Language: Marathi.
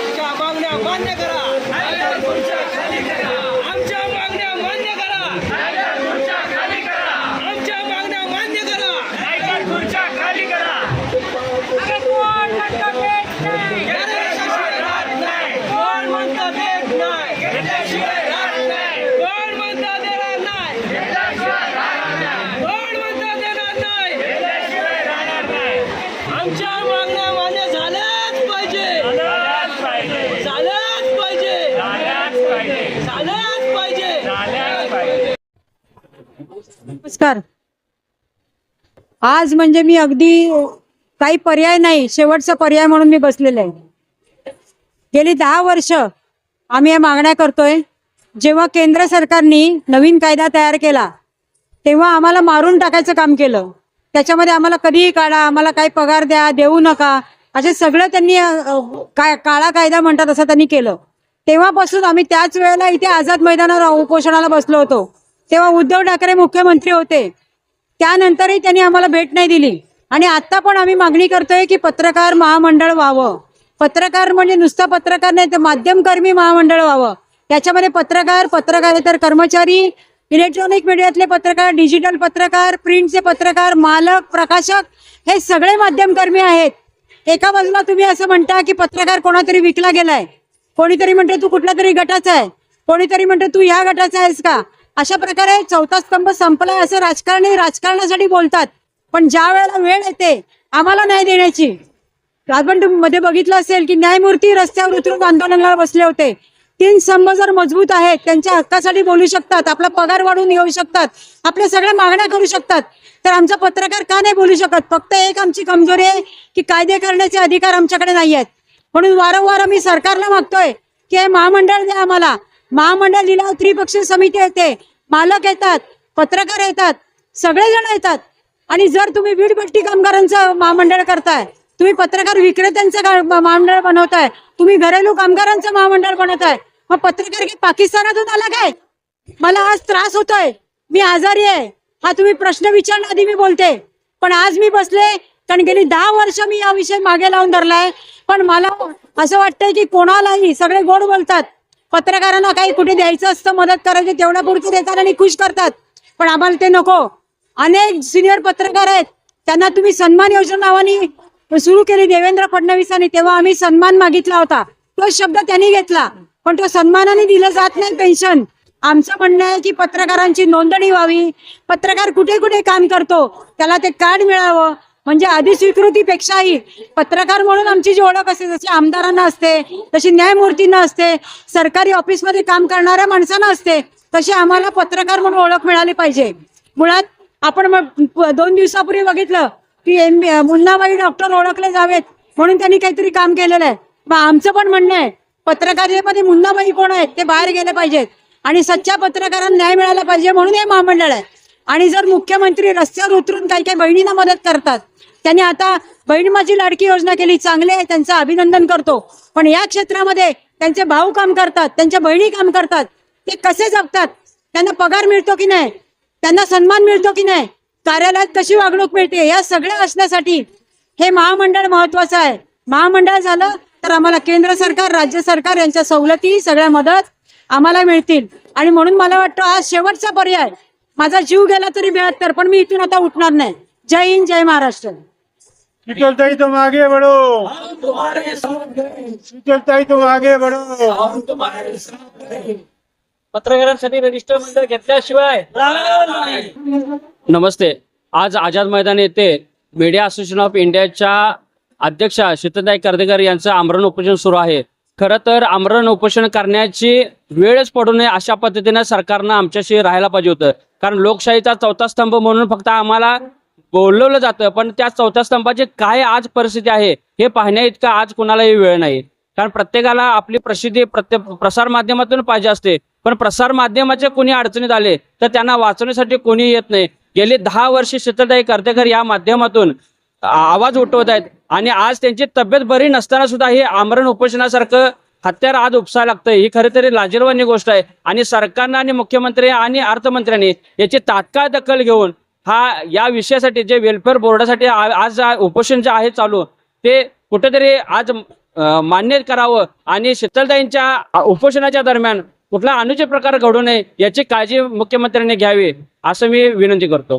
आमच्या मागण्या मान्य करा. आमच्या मागण्या मान्य करा. आमच्या मागण्या मान्य करा. घेतल्याशिवाय राहत नाही. कोण म्हणतं देत नाही. घेतल्याशिवाय राहत नाही. कोण म्हणतं देणार नाही. कोण म्हणतं देणार नाही. आमच्या मागण्या मान्य झाल्याच पाहिजे झाल्याच पाहिजे झाल्याच पाहिजे नमस्कार. आज म्हणजे मी अगदी काही पर्याय नाही शेवटचा पर्याय म्हणून मी बसलेले आहे. गेली दहा वर्ष आम्ही या मागण्या करतोय. जेव्हा केंद्र सरकारने नवीन कायदा तयार केला तेव्हा आम्हाला मारून टाकायचं काम केलं. त्याच्यामध्ये आम्हाला कधीही काढा आम्हाला काही पगार द्या देऊ नका असे सगळं त्यांनी काय काळा कायदा म्हणतात असं त्यांनी केलं. तेव्हापासून आम्ही त्याच वेळेला इथे आझाद मैदानावर उपोषणाला बसलो होतो. तेव्हा उद्धव ठाकरे मुख्यमंत्री होते. त्यानंतरही त्यांनी आम्हाला भेट नाही दिली. आणि आता पण आम्ही मागणी करतोय की पत्रकार महामंडळ व्हावं. पत्रकार म्हणजे नुसतं पत्रकार नाही तर माध्यमकर्मी महामंडळ व्हावं. याच्यामध्ये पत्रकार पत्रकारेतर कर्मचारी इलेक्ट्रॉनिक मीडियातले पत्रकार डिजिटल पत्रकार प्रिंटचे पत्रकार मालक प्रकाशक हे सगळे माध्यमकर्मी आहेत. एका बाजूला तुम्ही असं म्हणता की पत्रकार कोणातरी विकला गेलाय. कोणीतरी म्हणते तू कुठल्या तरी गटाचा आहे. कोणीतरी म्हणते तू ह्या गटाचा आहेस का? अशा प्रकारे चौथा स्तंभ संपलाय असं राजकारणी राजकारणासाठी बोलतात. पण ज्या वेळेला वेळ येते आम्हाला न्याय देण्याची. आपण मध्ये बघितलं असेल की न्यायमूर्ती रस्त्यावर उतरून आंदोलनाला बसले होते. तीन स्तंभ जर मजबूत आहेत त्यांच्या हक्कासाठी बोलू शकतात आपला पगार वाढवून येऊ शकतात आपल्या सगळ्या मागण्या करू शकतात. तर आमचा पत्रकार का नाही बोलू शकत? फक्त एक आमची कमजोरी आहे की कायदे करण्याचे अधिकार आमच्याकडे नाही आहेत म्हणून वारंवार आम्ही सरकारला मागतोय की हे महामंडळ द्या आम्हाला. महामंडळ लिलाव त्रिपक्षीय समिती येते. मालक येतात पत्रकार येतात सगळेजण येतात. आणि जर तुम्ही वीडपट्टी कामगारांचं महामंडळ करताय तुम्ही पत्रकार विक्रेत्यांचं महामंडळ बनवताय तुम्ही घरेलू कामगारांचं महामंडळ बनवताय मग पत्रकार की पाकिस्तानातून आला काय? मला आज त्रास होतोय मी आजारी आहे. हा तुम्ही प्रश्न विचारण्याआधी मी बोलते. पण आज मी बसले कारण गेली दहा वर्ष मी या विषय मागे लावून धरलाय. पण मला असं वाटतंय की कोणालाही सगळे गोड बोलतात. पत्रकारांना काही कुठे द्यायचं असतं मदत करायची तेवढ्या पुरती देतात आणि खुश करतात. पण आम्हाला ते नको. अनेक सिनियर पत्रकार आहेत. त्यांना तुम्ही सन्मान योजना नावाने सुरू केली देवेंद्र फडणवीसांनी तेव्हा आम्ही सन्मान मागितला होता. तो शब्द त्यांनी घेतला पण तो सन्मानाने दिलं जात नाही पेन्शन. आमचं म्हणणं आहे की पत्रकारांची नोंदणी व्हावी. पत्रकार कुठे कुठे काम करतो त्याला ते कार्ड मिळावं म्हणजे आधी स्वीकृतीपेक्षाही पत्रकार म्हणून आमची जी ओळख असते जशी आमदारांना असते तशी न्यायमूर्तींना असते सरकारी ऑफिसमध्ये काम करणाऱ्या माणसांना असते तशी आम्हाला पत्रकार म्हणून ओळख मिळाली पाहिजे. मुळात आपण मग दोन दिवसापूर्वी बघितलं की एम मुन्नाबाई डॉक्टर ओळखले जावेत म्हणून त्यांनी काहीतरी काम केलेलं आहे. मग आमचं पण म्हणणं आहे पत्रकारितेमध्ये मुन्नाबाई कोण आहेत ते बाहेर गेले पाहिजेत आणि सच्च्या पत्रकारांना न्याय मिळाला पाहिजे म्हणून हे महामंडळ आहे. आणि जर मुख्यमंत्री रस्त्यावर उतरून काही काही बहिणींना मदत करतात त्यांनी आता बहीण माझी लाडकी योजना केली चांगले आहे त्यांचं अभिनंदन करतो. पण या क्षेत्रामध्ये त्यांचे भाऊ काम करतात त्यांच्या बहिणी काम करतात ते कसे जगतात? त्यांना पगार मिळतो की नाही? त्यांना सन्मान मिळतो की नाही? कार्यालयात कशी वागणूक मिळते? या सगळ्या असण्यासाठी हे महामंडळ महत्वाचं आहे. महामंडळ झालं तर आम्हाला केंद्र सरकार राज्य सरकार यांच्या सवलती सगळ्या मदत आम्हाला मिळतील. आणि म्हणून मला वाटतं आज शेवटचा पर्याय. माझा जीव गेला तरी बेहत्तर पण मी इथून आता उठणार नाही. जय हिंद जय महाराष्ट्र. शीतलताई तुम आगे बढ़ो. शीतलताई तुम आगे बढ़ो. पत्रकारांसाठी रजिस्टर मंडळ घेतल्याशिवाय नमस्ते. आज आझाद मैदान येथे मीडिया असोसिएशन ऑफ इंडियाच्या अध्यक्षा शीतलताई कर्देकर यांचं आमरण उपोषण सुरू आहे. खरं तर आमरण उपोषण करण्याची वेळच पडू नये अशा पद्धतीनं सरकारनं आमच्याशी राहायला पाहिजे होतं. कारण लोकशाहीचा चौथा स्तंभ म्हणून फक्त आम्हाला बोलवलं जातं. पण त्या चौथ्या स्तंभाची काय आज परिस्थिती आहे हे पाहण्या इतका आज कोणालाही वेळ नाही. कारण प्रत्येकाला आपली प्रसिद्धी प्रत्येक प्रसार माध्यमातून पाहिजे असते. पण प्रसार माध्यमाचे कोणी अडचणीत आले तर त्यांना वाचवण्यासाठी कोणी येत नाही. गेले दहा वर्ष शीतलताई कर्तेकर या माध्यमातून आवाज उठवत आहेत. आणि आज त्यांची तब्येत बरी नसताना सुद्धा हे आमरण उपोषणासारखं हत्यार आज उपसायला लागतं ही खरं तरी लाजीरवानी गोष्ट आहे. आणि सरकारनं आणि मुख्यमंत्री आणि अर्थमंत्र्यांनी याची तात्काळ दखल घेऊन हा या विषयासाठी जे वेलफेअर बोर्डासाठी आज उपोषण जे आहे चालू ते कुठेतरी आज मान्य करावं आणि शीतलताईंच्या उपोषणाच्या दरम्यान कुठला अनुचित प्रकार घडू नये याची काळजी मुख्यमंत्र्यांनी घ्यावी असं मी विनंती करतो.